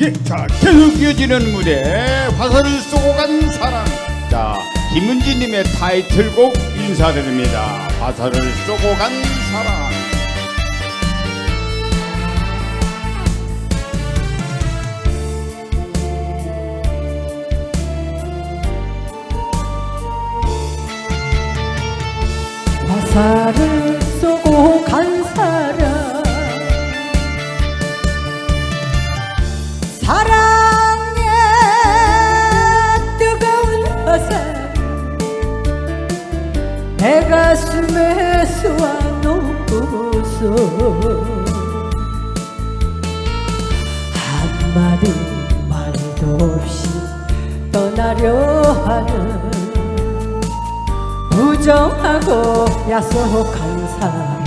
예, 자 계속 이어지는 무대 화살을 쏘고 간 사랑 자 김은지님의 타이틀곡 인사드립니다. 화살을 쏘고 간 사랑 화살을 내 가슴에 쏘아놓고서 한마디 말도 없이 떠나려 하는 부정하고 야속한 사람.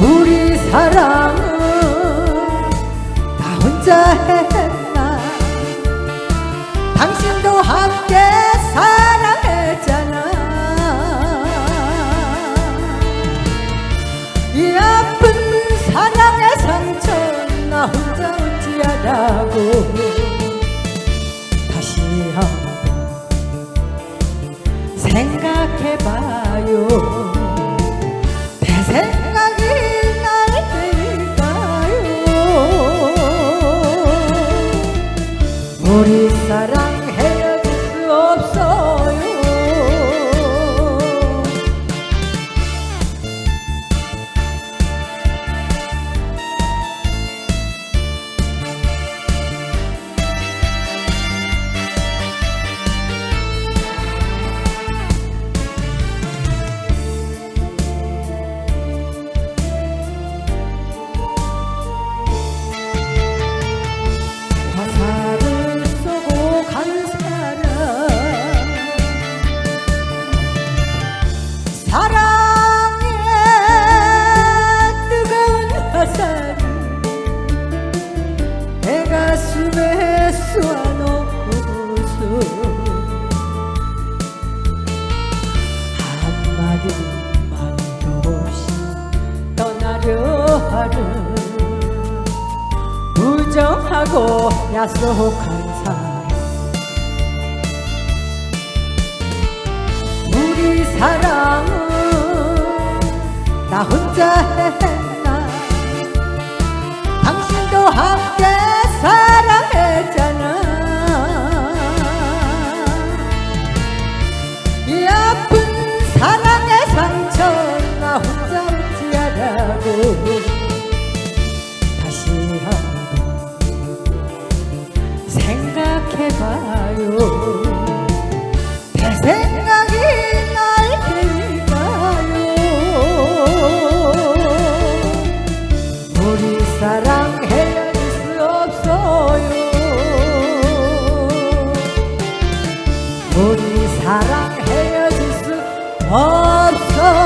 우리 사랑은 나 혼자 했나? 당신 한번 생각해봐요. 내 생각이 날 때릴까요? 우리 사랑 부정하고 야속한 사람 우리 사랑은 나 혼자 했나? 당신도 함 생각해봐요. 내 생각이 날 때릴까요. 우리 사랑 헤어질 수 없어요. 우리 사랑 헤어질 수 없어요